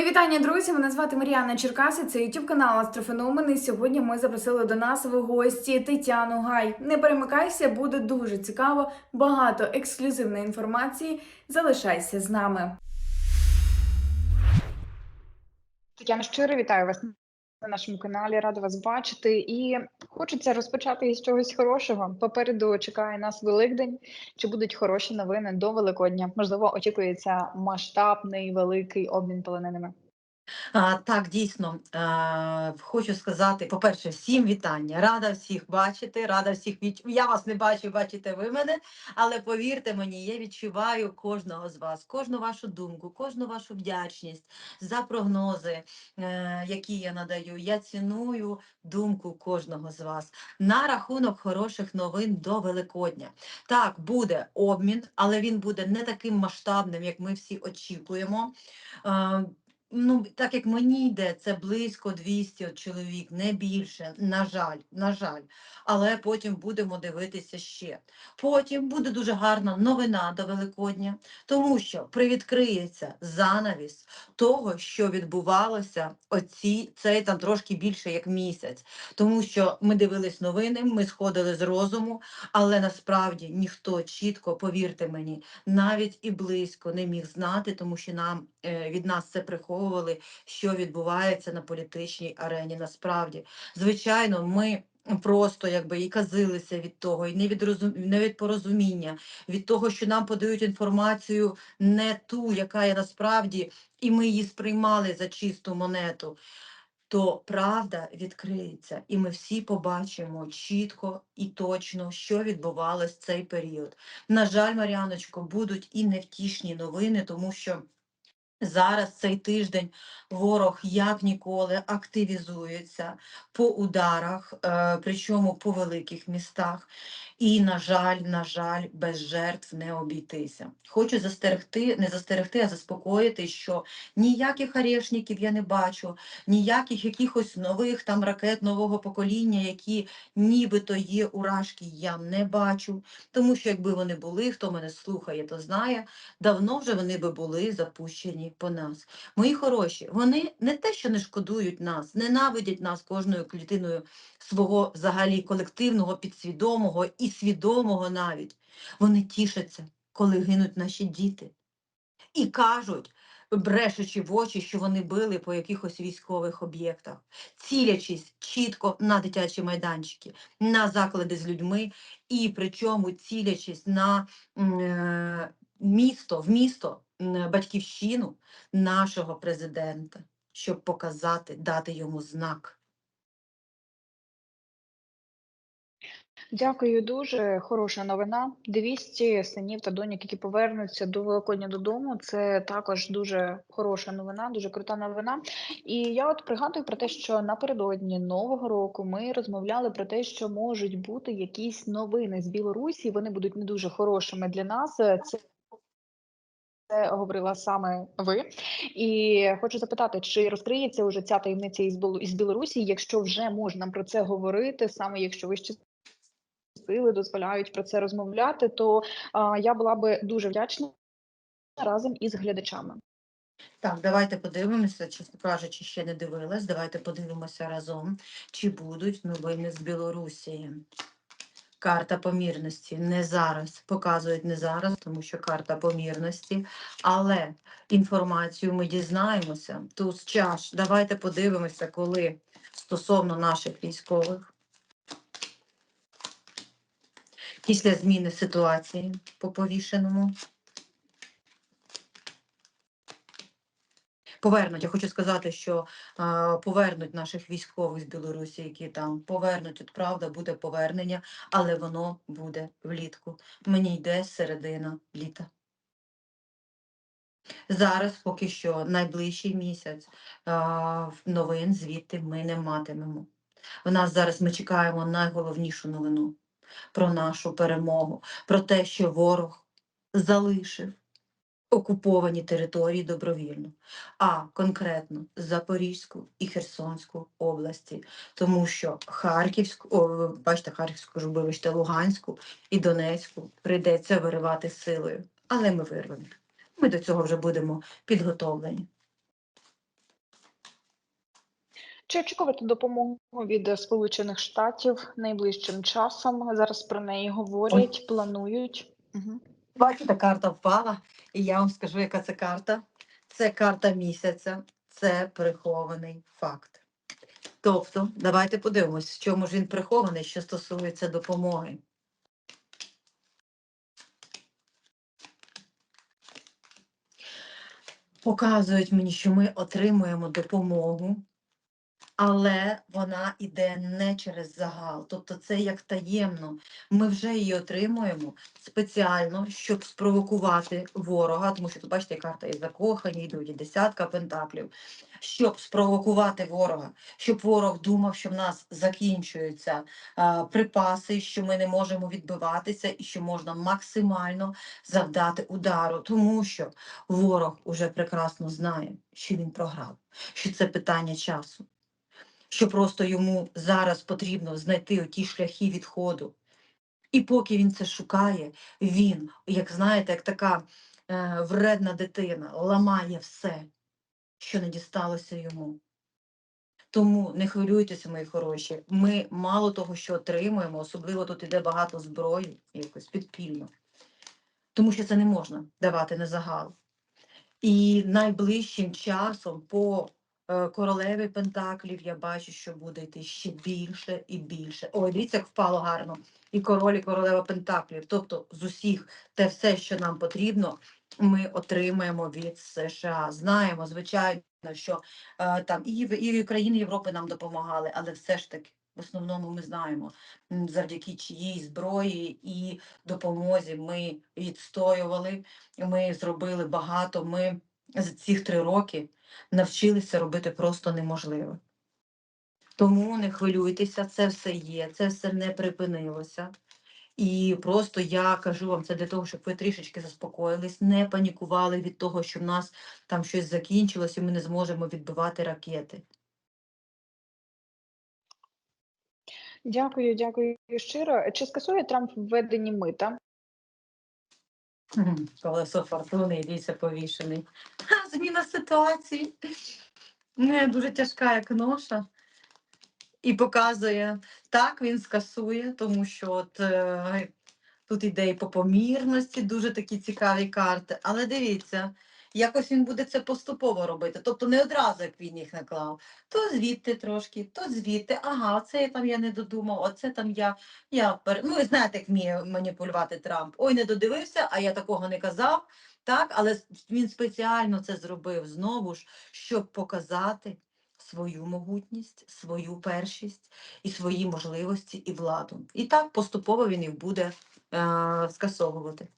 Мої вітання, друзі. Мене звати Маріана Черкаси. Це youtube канал Астрофеномен. І сьогодні ми запросили до нас в гості Тетяну Гай. Не перемикайся, буде дуже цікаво. Багато ексклюзивної інформації. Залишайся з нами. Тетяна, щиро вітаю вас на нашому каналі. Рада вас бачити. І хочеться розпочати із чогось хорошого. Попереду чекає нас Великдень. Чи будуть хороші новини до Великодня? Можливо, очікується масштабний великий обмін полоненими. Так, дійсно, е, хочу сказати, по-перше, всім вітання. Рада всіх бачити, рада всіх від... Я вас не бачу, бачите ви мене, але повірте мені, я відчуваю кожного з вас, кожну вашу думку, кожну вашу вдячність за прогнози, е, які я надаю. Я ціную думку кожного з вас на рахунок хороших новин до Великодня. Так, буде обмін, але він буде не таким масштабним, як ми всі очікуємо. Ну, так як мені йде, це близько 200 чоловік, не більше, на жаль, на жаль. Але потім будемо дивитися ще. Потім буде дуже гарна новина до Великодня, тому що привідкриється занавіс того, що відбувалося оці, цей там трошки більше як місяць. Тому що ми дивились новини, ми сходили з розуму, але насправді ніхто чітко, повірте мені, навіть і близько не міг знати, тому що нам е, від нас це приховували, що відбувається на політичній арені. Насправді, звичайно, ми. Просто якби і казилися від того, і не від розум... не від порозуміння, від того, що нам подають інформацію не ту, яка є насправді, і ми її сприймали за чисту монету, то правда відкриється, і ми всі побачимо чітко і точно, що відбувалось в цей період. На жаль, Мар'яночко, будуть і невтішні новини, тому що. Зараз цей тиждень ворог як ніколи активізується по ударах, е, причому по великих містах. І, на жаль, на жаль, без жертв не обійтися. Хочу застерегти, не застерегти, а заспокоїти, що ніяких арешників я не бачу, ніяких якихось нових там ракет нового покоління, які нібито є уражки, я не бачу. Тому що якби вони були, хто мене слухає, то знає, давно вже вони би були запущені по нас. Мої хороші, вони не те, що не шкодують нас, ненавидять нас кожною клітиною свого взагалі колективного, підсвідомого і свідомого навіть. Вони тішаться, коли гинуть наші діти. І кажуть, брешучи в очі, що вони били по якихось військових об'єктах, цілячись чітко на дитячі майданчики, на заклади з людьми, і причому цілячись на е, місто, в місто, батьківщину нашого президента, щоб показати, дати йому знак. Дякую дуже. Хороша новина. 200 синів та доньок, які повернуться до Великодня додому. Це також дуже хороша новина, дуже крута новина. І я от пригадую про те, що напередодні нового року ми розмовляли про те, що можуть бути якісь новини з Білорусі. Вони будуть не дуже хорошими для нас. Це це говорила саме ви. І хочу запитати, чи розкриється вже ця таємниця із Біло- із Білорусі, якщо вже можна про це говорити, саме якщо вищі сили дозволяють про це розмовляти, то я була би дуже вдячна разом із глядачами. Так, давайте подивимося, чесно кажучи, ще не дивилась. Давайте подивимося разом, чи будуть новини з Білорусі. Карта помірності не зараз, показують не зараз, тому що карта помірності, але інформацію ми дізнаємося. Туз чаш. Давайте подивимося, коли стосовно наших військових. Після зміни ситуації по повішеному. Повернуть. Я хочу сказати, що е, повернуть наших військових з Білорусі, які там повернуть. От правда, буде повернення, але воно буде влітку. Мені йде середина літа. Зараз поки що найближчий місяць е, новин звідти ми не матимемо. У нас зараз ми чекаємо найголовнішу новину про нашу перемогу, про те, що ворог залишив окуповані території добровільно, а конкретно Запорізьку і Херсонську області, тому що Харківську, о, бачите, Харківську кажу, вибачте, Луганську і Донецьку прийдеться виривати силою, але ми вирвемо. Ми до цього вже будемо підготовлені. Чи очікувати допомогу від Сполучених Штатів найближчим часом? Зараз про неї говорять, планують. Угу. Бачите, карта впала, і я вам скажу, яка це карта. Це карта місяця, це прихований факт. Тобто, давайте подивимось, в чому ж він прихований, що стосується допомоги. Показують мені, що ми отримуємо допомогу, але вона йде не через загал. Тобто це як таємно. Ми вже її отримуємо спеціально, щоб спровокувати ворога, тому що тут бачите, карта і закохані, йдуть десятка пентаклів, щоб спровокувати ворога, щоб ворог думав, що в нас закінчуються а, припаси, що ми не можемо відбиватися і що можна максимально завдати удару, тому що ворог уже прекрасно знає, що він програв, що це питання часу що просто йому зараз потрібно знайти оті шляхи відходу. І поки він це шукає, він, як знаєте, як така е, вредна дитина, ламає все, що не дісталося йому. Тому не хвилюйтеся, мої хороші. Ми мало того, що отримуємо, особливо тут іде багато зброї, якось підпільно. Тому що це не можна давати на загал. І найближчим часом по е, королеві Пентаклів я бачу, що буде йти ще більше і більше. Ой, дивіться, як впало гарно. І король, і королева Пентаклів. Тобто з усіх те все, що нам потрібно, ми отримаємо від США. Знаємо, звичайно, що е, там і, і країни Європи нам допомагали, але все ж таки. В основному ми знаємо, завдяки чиїй зброї і допомозі ми відстоювали, ми зробили багато. Ми за ці три роки навчилися робити просто неможливе. Тому не хвилюйтеся, це все є, це все не припинилося. І просто я кажу вам це для того, щоб ви трішечки заспокоїлись, не панікували від того, що в нас там щось закінчилось, і ми не зможемо відбивати ракети. Дякую, дякую щиро. Чи скасує Трамп введені мита? Колесо фортуни, дійся повішений. Ха, Зміна ситуації. Не дуже тяжка як ноша. І показує, так, він скасує, тому що от, е, тут іде і по помірності, дуже такі цікаві карти. Але дивіться, якось він буде це поступово робити. Тобто не одразу, як він їх наклав. То звідти трошки, то звідти. Ага, це я там я не додумав, оце там я. я пер... Ну, ви знаєте, як вміє маніпулювати Трамп. Ой, не додивився, а я такого не казав. Так, але він спеціально це зробив знову ж, щоб показати свою могутність, свою першість і свої можливості і владу. І так поступово він їх буде е, скасовувати.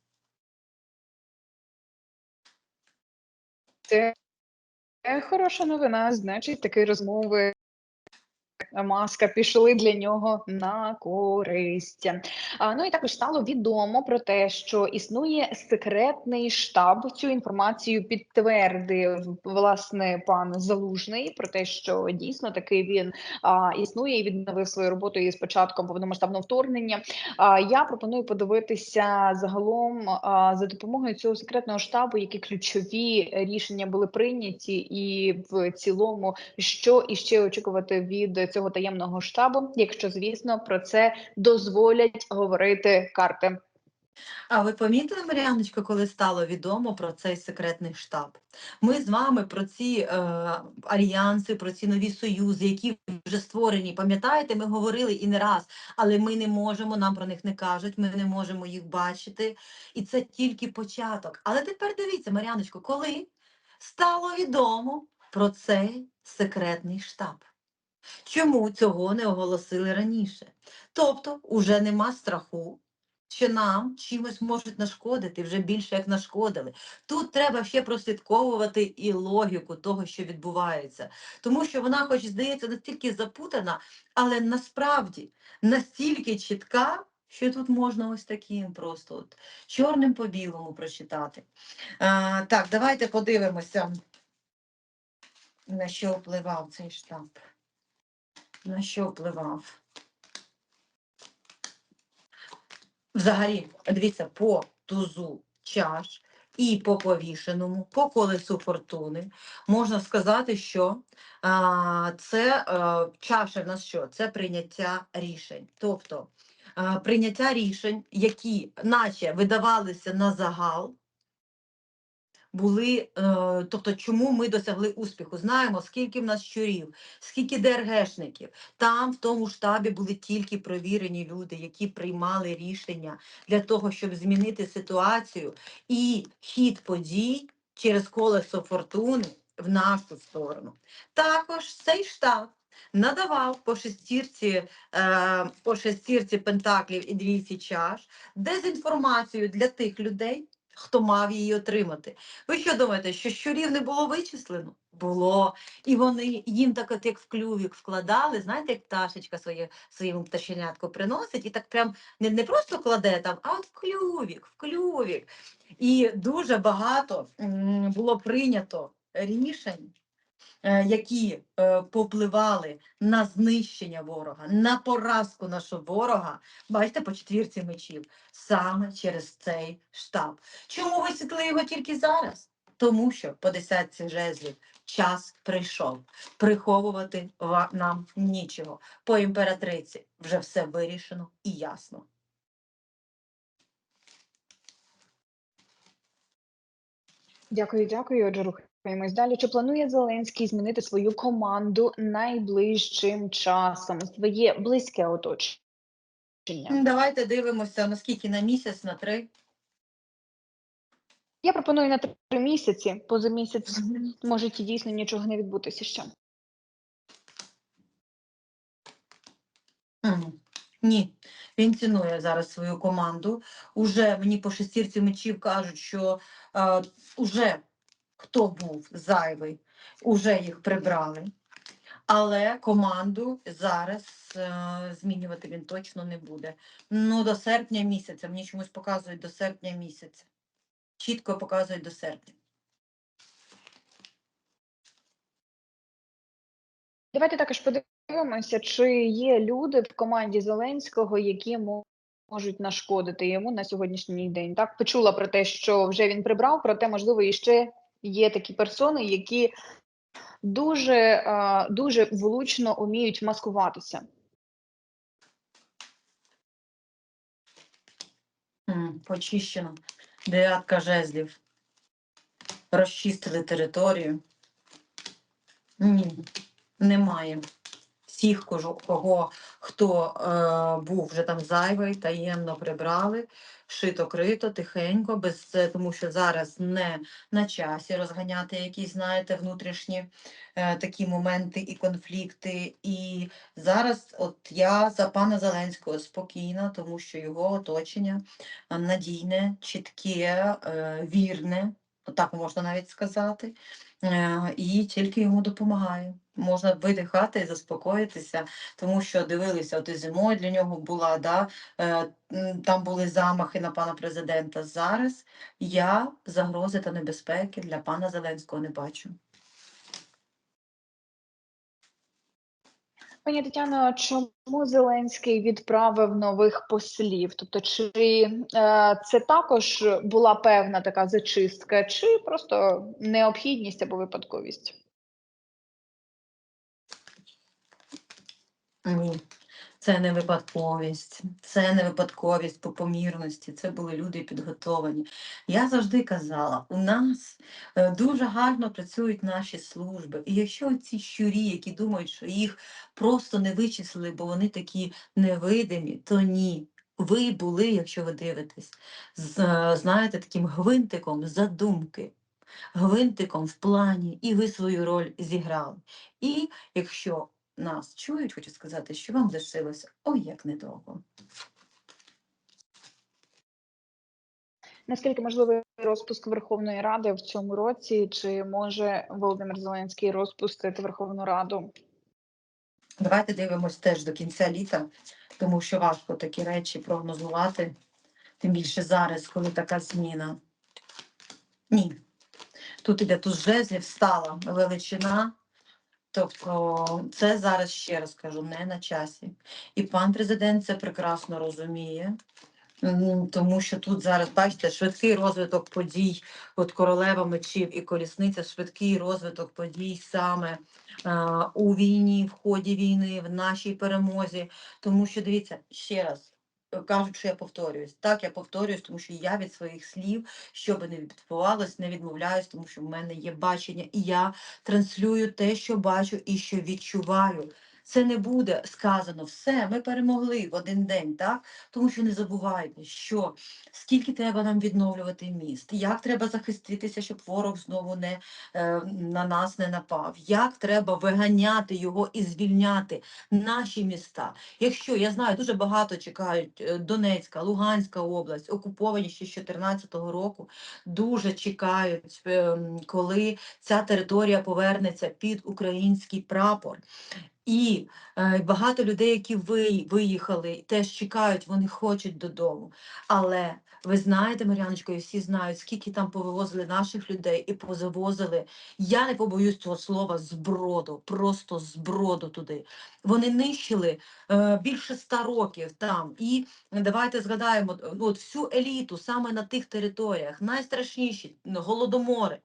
Це хороша новина. Значить, такі розмови. Маска пішли для нього на користь. Ну і також стало відомо про те, що існує секретний штаб. Цю інформацію підтвердив власне пан Залужний про те, що дійсно таки він а, існує і відновив свою роботу із початком повномасштабного вторгнення. А, я пропоную подивитися загалом а, за допомогою цього секретного штабу, які ключові рішення були прийняті, і в цілому що іще очікувати від цього таємного штабу, якщо звісно про це дозволять говорити карти. А ви помітили, Маріаночко, коли стало відомо про цей секретний штаб? Ми з вами про ці е, альянси, про ці нові союзи, які вже створені. Пам'ятаєте, ми говорили і не раз, але ми не можемо, нам про них не кажуть, ми не можемо їх бачити. І це тільки початок. Але тепер дивіться, Маріаночко, коли стало відомо про цей секретний штаб. Чому цього не оголосили раніше? Тобто, уже нема страху, що нам чимось можуть нашкодити, вже більше як нашкодили. Тут треба ще прослідковувати і логіку того, що відбувається. Тому що вона, хоч здається, настільки запутана, але насправді настільки чітка, що тут можна ось таким просто от, чорним по білому прочитати. А, так, давайте подивимося, на що впливав цей штаб. На що впливав? Взагалі, дивіться, по тузу чаш і по повішеному, по колесу фортуни. Можна сказати, що а, це а, чаша в нас що? Це прийняття рішень. Тобто а, прийняття рішень, які наче видавалися на загал, були, е, тобто, чому ми досягли успіху? Знаємо, скільки в нас щурів, скільки ДРГшників. Там в тому штабі були тільки провірені люди, які приймали рішення для того, щоб змінити ситуацію і хід подій через колесо фортуни в нашу сторону. Також цей штаб. Надавав по шестірці, е, по шестірці пентаклів і двійці чаш дезінформацію для тих людей, хто мав її отримати. Ви що думаєте, що щурів не було вичислено? Було. І вони їм так, от як в клювік вкладали, знаєте, як пташечка своє, своєму пташенятку приносить, і так прям не, не просто кладе там, а от в клювік, в клювік. І дуже багато було прийнято рішень, які е, попливали на знищення ворога, на поразку нашого ворога. Бачите, по четвірці мечів, саме через цей штаб. Чому висвітлили його тільки зараз? Тому що по десятці жезлів час прийшов. Приховувати нам нічого. По імператриці вже все вирішено і ясно. Дякую, дякую. Отже, рухаємось далі. Чи планує Зеленський змінити свою команду найближчим часом? Своє близьке оточення? Давайте дивимося, наскільки на місяць, на три. Я пропоную на три місяці. Поза місяць може дійсно нічого не відбутися ще. Ні, він цінує зараз свою команду. Уже мені по шестірці мечів кажуть, що е, уже хто був зайвий, уже їх прибрали. Але команду зараз е, змінювати він точно не буде. Ну, до серпня місяця. Мені чомусь показують до серпня місяця. Чітко показують до серпня. Давайте також подивимося, чи є люди в команді Зеленського, які можуть нашкодити йому на сьогоднішній день. Так почула про те, що вже він прибрав, проте можливо і ще є такі персони, які дуже, е, дуже влучно уміють маскуватися. Почищено. Дев'ятка жезлів. Розчистили територію. Ні, немає. Всіх, кого, хто е, був вже там зайвий, таємно прибрали, шито-крито, тихенько, без, тому що зараз не на часі розганяти якісь, знаєте, внутрішні е, такі моменти і конфлікти. І зараз от я за пана Зеленського спокійна, тому що його оточення надійне, чітке, е, вірне, так можна навіть сказати, е, і тільки йому допомагаю. Можна видихати і заспокоїтися, тому що дивилися, от і зимою для нього була, да, е, там були замахи на пана президента. Зараз я загрози та небезпеки для пана Зеленського не бачу. Пані Тетяно, чому Зеленський відправив нових послів? Тобто, чи е, це також була певна така зачистка, чи просто необхідність або випадковість? Це не випадковість, це не випадковість по помірності. Це були люди підготовані. Я завжди казала, у нас е, дуже гарно працюють наші служби. І якщо ці щурі, які думають, що їх просто не вичислили, бо вони такі невидимі, то ні. Ви були, якщо ви дивитесь, з, е, знаєте, таким гвинтиком задумки, гвинтиком в плані, і ви свою роль зіграли. І якщо нас чують, хочу сказати, що вам лишилося ой як недовго. Наскільки можливий розпуск Верховної Ради в цьому році? Чи може Володимир Зеленський розпустити Верховну Раду? Давайте дивимось теж до кінця літа, тому що важко такі речі прогнозувати, тим більше зараз, коли така зміна. Ні. Тут іде тут жезлів, стала величина. Тобто це зараз ще раз кажу, не на часі. І пан президент це прекрасно розуміє. Тому що тут зараз, бачите, швидкий розвиток подій, от королева мечів і колісниця, швидкий розвиток подій саме а, у війні, в ході війни, в нашій перемозі. Тому що дивіться ще раз. Кажуть, що я повторююсь. Так, я повторююсь, тому що я від своїх слів, що би не відбувалось, не відмовляюсь, тому що в мене є бачення, і я транслюю те, що бачу і що відчуваю. Це не буде сказано все, ми перемогли в один день, так? Тому що не забувайте, що скільки треба нам відновлювати міст, як треба захиститися, щоб ворог знову не е, на нас не напав, як треба виганяти його і звільняти наші міста. Якщо я знаю, дуже багато чекають е, Донецька, Луганська область, окуповані ще з 2014 року, дуже чекають, е, коли ця територія повернеться під український прапор. І е, багато людей, які ви, виїхали, теж чекають, вони хочуть додому. Але ви знаєте, Мар'яночко, і всі знають, скільки там повивозили наших людей і позавозили. Я не побоюсь цього слова зброду, просто зброду туди. Вони нищили е, більше ста років там. І давайте згадаємо ну, от всю еліту саме на тих територіях, найстрашніші голодомори.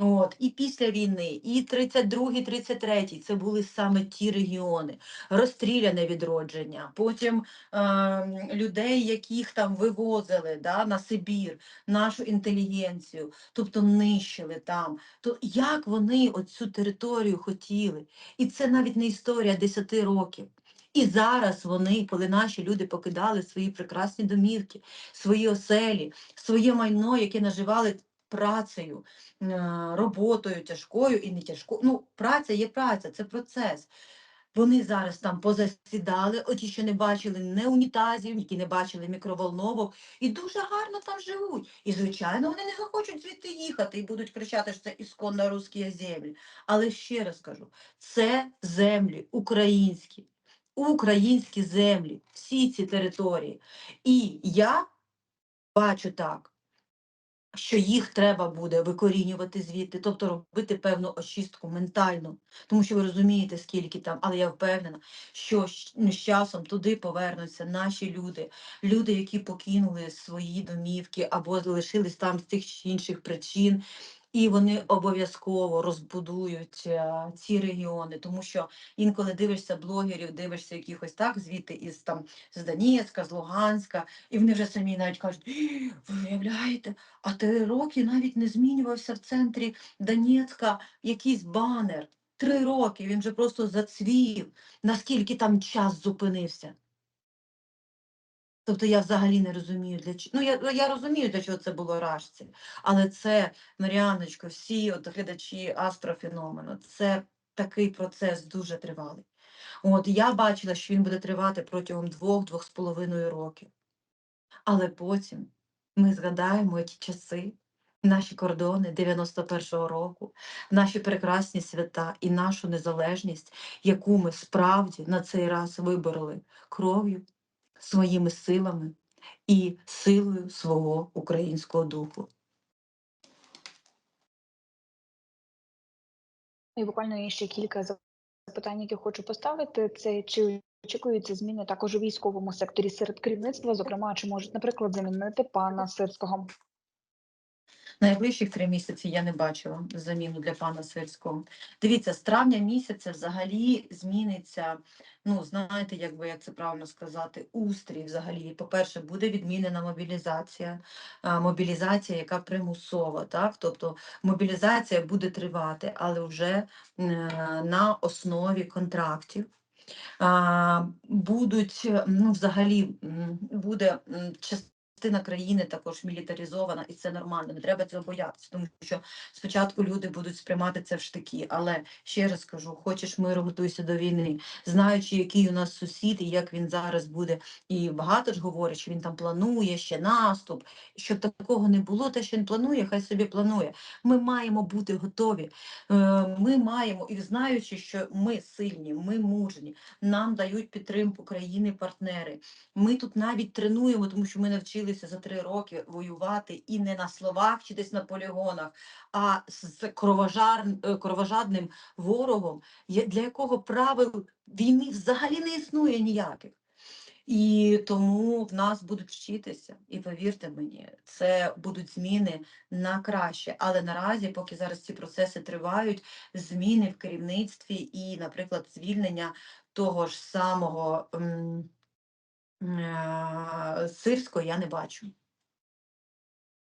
От, і після війни, і 32-й, 33-й це були саме ті регіони, розстріляне відродження, потім е, людей, яких там вивозили да, на Сибір, нашу інтелігенцію, тобто нищили там. То як вони оцю територію хотіли? І це навіть не історія 10 років. І зараз вони, коли наші люди покидали свої прекрасні домівки, свої оселі, своє майно, яке наживали працею, роботою тяжкою і не тяжкою. Ну, праця є праця, це процес. Вони зараз там позасідали, оті, що не бачили не унітазів, які не бачили мікроволновок, і дуже гарно там живуть. І, звичайно, вони не захочуть звідти їхати і будуть кричати, що це ісконно русські землі. Але ще раз кажу, це землі українські, українські землі, всі ці території. І я бачу так, що їх треба буде викорінювати звідти, тобто робити певну очистку ментальну, тому що ви розумієте, скільки там, але я впевнена, що ну, з часом туди повернуться наші люди, люди, які покинули свої домівки або залишились там з тих чи інших причин. І вони обов'язково розбудують е, ці регіони, тому що інколи дивишся блогерів, дивишся якихось так звідти із там з Донецька, з Луганська, і вони вже самі навіть кажуть, «Ій, ви уявляєте, а три роки навіть не змінювався в центрі Донецька якийсь банер. Три роки він вже просто зацвів, наскільки там час зупинився. Тобто я взагалі не розумію, для чого. Ну, я, я розумію, для чого це було рашці, але це, Маріаночко, всі от глядачі астрофеномену, це такий процес дуже тривалий. От я бачила, що він буде тривати протягом двох-двох з половиною років. Але потім ми згадаємо ті часи, наші кордони 91-го року, наші прекрасні свята і нашу незалежність, яку ми справді на цей раз вибороли кров'ю, своїми силами і силою свого українського духу. І буквально ще кілька запитань, які хочу поставити. Це чи очікуються зміни також у військовому секторі серед керівництва? Зокрема, чи можуть, наприклад, замінити пана Сирського? Найближчих три місяці я не бачила заміну для пана Сирського. Дивіться, з травня місяця взагалі зміниться, ну знаєте, як би як це правильно сказати, устрій взагалі. По-перше, буде відмінена мобілізація, мобілізація, яка примусова, так? Тобто мобілізація буде тривати, але вже е, на основі контрактів. Будуть, ну, взагалі, буде м, частина країни також мілітаризована, і це нормально, не треба цього боятися, тому що спочатку люди будуть сприймати це в штики, але ще раз кажу, хочеш миру, готуйся до війни, знаючи, який у нас сусід і як він зараз буде, і багато ж говорять, що він там планує ще наступ, щоб такого не було, те, що він планує, хай собі планує. Ми маємо бути готові. Е, Ми маємо, і знаючи, що ми сильні, ми мужні, нам дають підтримку країни-партнери. Ми тут навіть тренуємо, тому що ми навчилися за три роки воювати і не на словах чи десь на полігонах, а з кровожар, е, кровожадним ворогом, для якого правил війни взагалі не існує ніяких. І тому в нас будуть вчитися. І повірте мені, це будуть зміни на краще. Але наразі, поки зараз ці процеси тривають, зміни в керівництві і, наприклад, звільнення того ж самого м, Сирського я не бачу.